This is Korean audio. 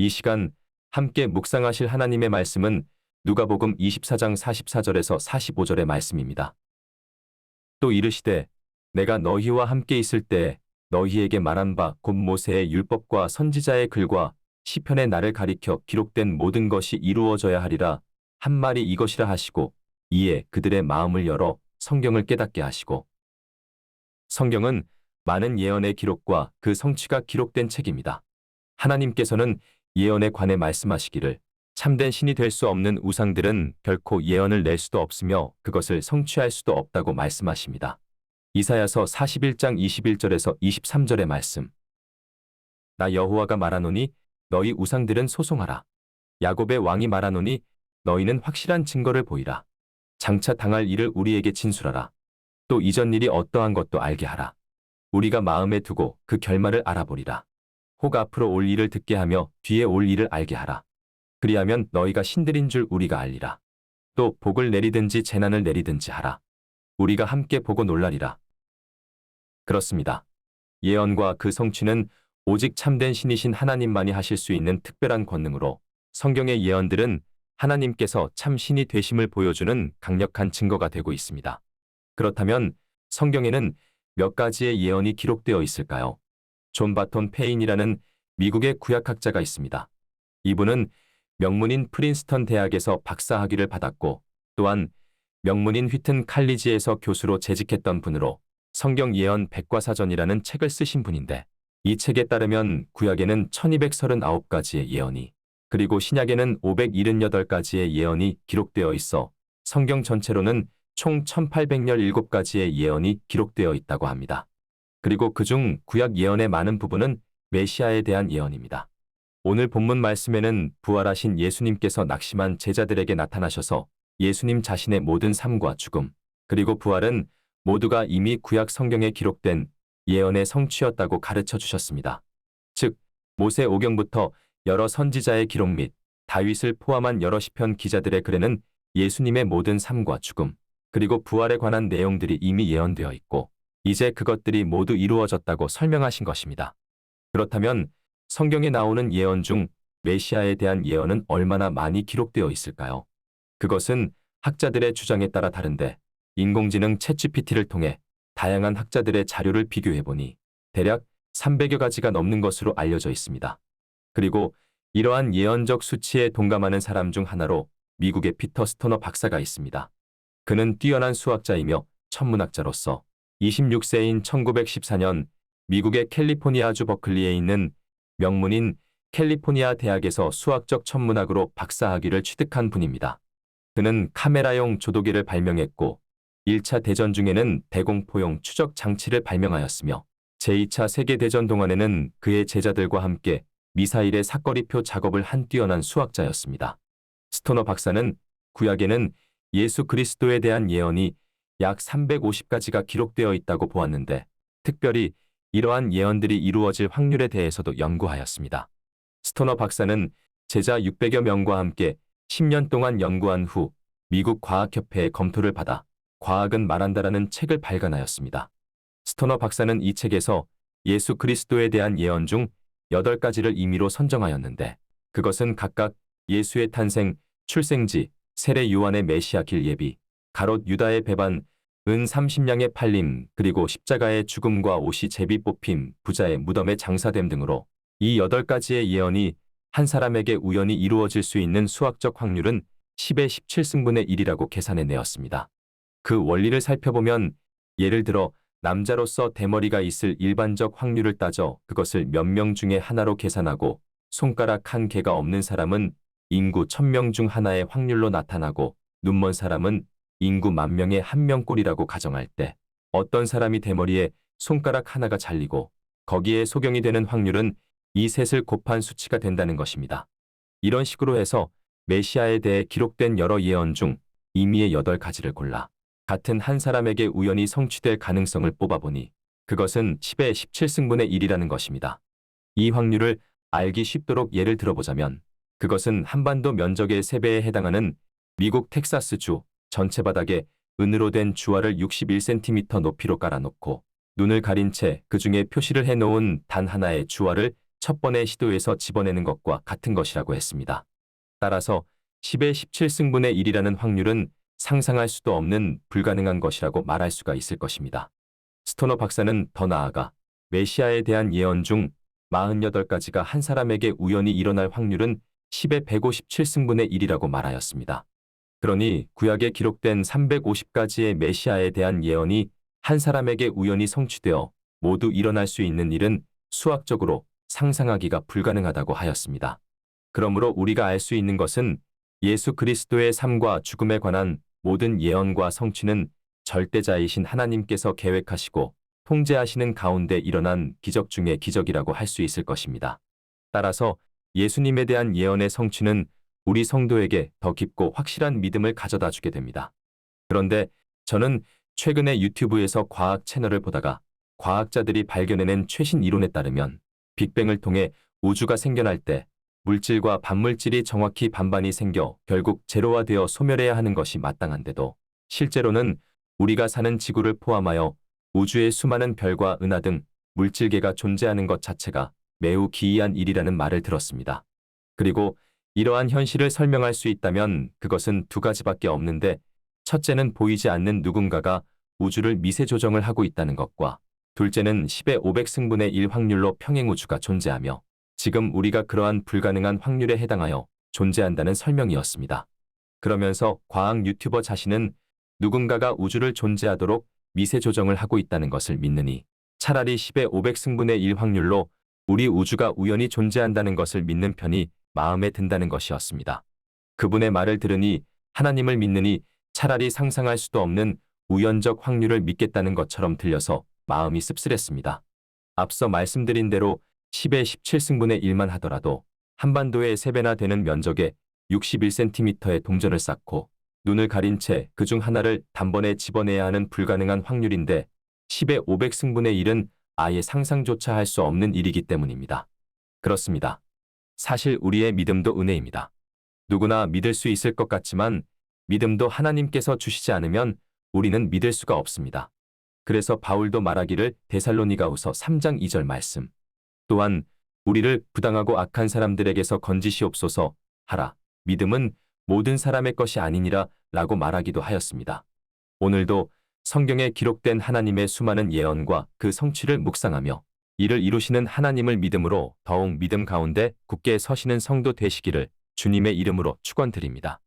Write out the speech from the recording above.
이 시간 함께 묵상하실 하나님의 말씀은 누가복음 24장 44절에서 45절의 말씀입니다. 또 이르시되 내가 너희와 함께 있을 때 너희에게 말한 바 곧 모세의 율법과 선지자의 글과 시편의 나를 가리켜 기록된 모든 것이 이루어져야 하리라 한 말이 이것이라 하시고 이에 그들의 마음을 열어 성경을 깨닫게 하시고 성경은 많은 예언의 기록과 그 성취가 기록된 책입니다. 하나님께서는 예언에 관해 말씀하시기를 참된 신이 될 수 없는 우상들은 결코 예언을 낼 수도 없으며 그것을 성취할 수도 없다고 말씀하십니다. 이사야서 41장 21절에서 23절의 말씀. 나 여호와가 말하노니 너희 우상들은 소송하라. 야곱의 왕이 말하노니 너희는 확실한 증거를 보이라. 장차 당할 일을 우리에게 진술하라. 또 이전 일이 어떠한 것도 알게 하라. 우리가 마음에 두고 그 결말을 알아보리라. 혹 앞으로 올 일을 듣게 하며 뒤에 올 일을 알게 하라. 그리하면 너희가 신들인 줄 우리가 알리라. 또 복을 내리든지 재난을 내리든지 하라. 우리가 함께 보고 놀라리라. 그렇습니다. 예언과 그 성취는 오직 참된 신이신 하나님만이 하실 수 있는 특별한 권능으로 성경의 예언들은 하나님께서 참 신이 되심을 보여주는 강력한 증거가 되고 있습니다. 그렇다면 성경에는 몇 가지의 예언이 기록되어 있을까요? 존 바톤 페인이라는 미국의 구약학자가 있습니다. 이분은 명문인 프린스턴 대학에서 박사학위를 받았고 또한 명문인 휘튼 칼리지에서 교수로 재직했던 분으로 성경 예언 백과사전이라는 책을 쓰신 분인데 이 책에 따르면 구약에는 1239가지의 예언이 그리고 신약에는 578가지의 예언이 기록되어 있어 성경 전체로는 총 1817가지의 예언이 기록되어 있다고 합니다. 그리고 그중 구약 예언의 많은 부분은 메시아에 대한 예언입니다. 오늘 본문 말씀에는 부활하신 예수님께서 낙심한 제자들에게 나타나셔서 예수님 자신의 모든 삶과 죽음, 그리고 부활은 모두가 이미 구약 성경에 기록된 예언의 성취였다고 가르쳐 주셨습니다. 즉, 모세 오경부터 여러 선지자의 기록 및 다윗을 포함한 여러 시편 기자들의 글에는 예수님의 모든 삶과 죽음, 그리고 부활에 관한 내용들이 이미 예언되어 있고, 이제 그것들이 모두 이루어졌다고 설명하신 것입니다. 그렇다면 성경에 나오는 예언 중 메시아에 대한 예언은 얼마나 많이 기록되어 있을까요? 그것은 학자들의 주장에 따라 다른데 인공지능 챗GPT를 통해 다양한 학자들의 자료를 비교해보니 대략 300여 가지가 넘는 것으로 알려져 있습니다. 그리고 이러한 예언적 수치에 동감하는 사람 중 하나로 미국의 피터 스토너 박사가 있습니다. 그는 뛰어난 수학자이며 천문학자로서 26세인 1914년 미국의 캘리포니아주 버클리에 있는 명문인 캘리포니아 대학에서 수학적 천문학으로 박사학위를 취득한 분입니다. 그는 카메라용 조도기를 발명했고 1차 대전 중에는 대공포용 추적 장치를 발명하였으며 제2차 세계대전 동안에는 그의 제자들과 함께 미사일의 사거리표 작업을 한 뛰어난 수학자였습니다. 스토너 박사는 구약에는 예수 그리스도에 대한 예언이 약 350가지가 기록되어 있다고 보았는데 특별히 이러한 예언들이 이루어질 확률에 대해서도 연구하였습니다. 스토너 박사는 제자 600여 명과 함께 10년 동안 연구한 후 미국 과학협회의 검토를 받아 과학은 말한다라는 책을 발간하였습니다. 스토너 박사는 이 책에서 예수 그리스도에 대한 예언 중 8가지를 임의로 선정하였는데 그것은 각각 예수의 탄생, 출생지, 세례 요한의 메시아 길 예비, 가롯 유다의 배반, 은 30냥의 팔림, 그리고 십자가의 죽음과 옷이 제비 뽑힘, 부자의 무덤에 장사됨 등으로 이 8가지의 예언이 한 사람에게 우연히 이루어질 수 있는 수학적 확률은 10의 17승분의 1이라고 계산해 내었습니다. 그 원리를 살펴보면 예를 들어 남자로서 대머리가 있을 일반적 확률을 따져 그것을 몇 명 중에 하나로 계산하고 손가락 한 개가 없는 사람은 인구 1000명 중 하나의 확률로 나타나고 눈먼 사람은 인구 만 명의 한 명꼴이라고 가정할 때 어떤 사람이 대머리에 손가락 하나가 잘리고 거기에 소경이 되는 확률은 이 셋을 곱한 수치가 된다는 것입니다. 이런 식으로 해서 메시아에 대해 기록된 여러 예언 중 임의의 8가지를 골라 같은 한 사람에게 우연히 성취될 가능성을 뽑아보니 그것은 10의 17승분의 1이라는 것입니다. 이 확률을 알기 쉽도록 예를 들어보자면 그것은 한반도 면적의 3배에 해당하는 미국 텍사스주 전체 바닥에 은으로 된 주화를 61cm 높이로 깔아놓고 눈을 가린 채 그 중에 표시를 해놓은 단 하나의 주화를 첫 번의 시도에서 집어내는 것과 같은 것이라고 했습니다. 따라서 10의 17승분의 1이라는 확률은 상상할 수도 없는 불가능한 것이라고 말할 수가 있을 것입니다. 스토너 박사는 더 나아가 메시아에 대한 예언 중 48가지가 한 사람에게 우연히 일어날 확률은 10의 157승분의 1이라고 말하였습니다. 그러니 구약에 기록된 350가지의 메시아에 대한 예언이 한 사람에게 우연히 성취되어 모두 일어날 수 있는 일은 수학적으로 상상하기가 불가능하다고 하였습니다. 그러므로 우리가 알 수 있는 것은 예수 그리스도의 삶과 죽음에 관한 모든 예언과 성취는 절대자이신 하나님께서 계획하시고 통제하시는 가운데 일어난 기적 중의 기적이라고 할 수 있을 것입니다. 따라서 예수님에 대한 예언의 성취는 우리 성도에게 더 깊고 확실한 믿음을 가져다 주게 됩니다. 그런데 저는 최근에 유튜브에서 과학 채널을 보다가 과학자들이 발견해낸 최신 이론에 따르면 빅뱅을 통해 우주가 생겨날 때 물질과 반물질이 정확히 반반이 생겨 결국 제로화되어 소멸해야 하는 것이 마땅한데도 실제로는 우리가 사는 지구를 포함하여 우주의 수많은 별과 은하 등 물질계가 존재하는 것 자체가 매우 기이한 일이라는 말을 들었습니다. 그리고 이러한 현실을 설명할 수 있다면 그것은 두 가지밖에 없는데 첫째는 보이지 않는 누군가가 우주를 미세 조정을 하고 있다는 것과 둘째는 10의 500승분의 1 확률로 평행우주가 존재하며 지금 우리가 그러한 불가능한 확률에 해당하여 존재한다는 설명이었습니다. 그러면서 과학 유튜버 자신은 누군가가 우주를 존재하도록 미세 조정을 하고 있다는 것을 믿느니 차라리 10의 500승분의 1 확률로 우리 우주가 우연히 존재한다는 것을 믿는 편이 마음에 든다는 것이었습니다. 그분의 말을 들으니 하나님을 믿느니 차라리 상상할 수도 없는 우연적 확률을 믿겠다는 것처럼 들려서 마음이 씁쓸했습니다. 앞서 말씀드린 대로 10의 17승분의 1만 하더라도 한반도의 3배나 되는 면적에 61cm의 동전을 쌓고 눈을 가린 채 그 중 하나를 단번에 집어내야 하는 불가능한 확률인데 10의 500승분의 1은 아예 상상조차 할 수 없는 일이기 때문입니다. 그렇습니다. 사실 우리의 믿음도 은혜입니다. 누구나 믿을 수 있을 것 같지만 믿음도 하나님께서 주시지 않으면 우리는 믿을 수가 없습니다. 그래서 바울도 말하기를 데살로니가후서 3장 2절 말씀. 또한 우리를 부당하고 악한 사람들에게서 건지시옵소서 하라. 믿음은 모든 사람의 것이 아니니라 라고 말하기도 하였습니다. 오늘도 성경에 기록된 하나님의 수많은 예언과 그 성취를 묵상하며 이를 이루시는 하나님을 믿음으로 더욱 믿음 가운데 굳게 서시는 성도 되시기를 주님의 이름으로 축원드립니다.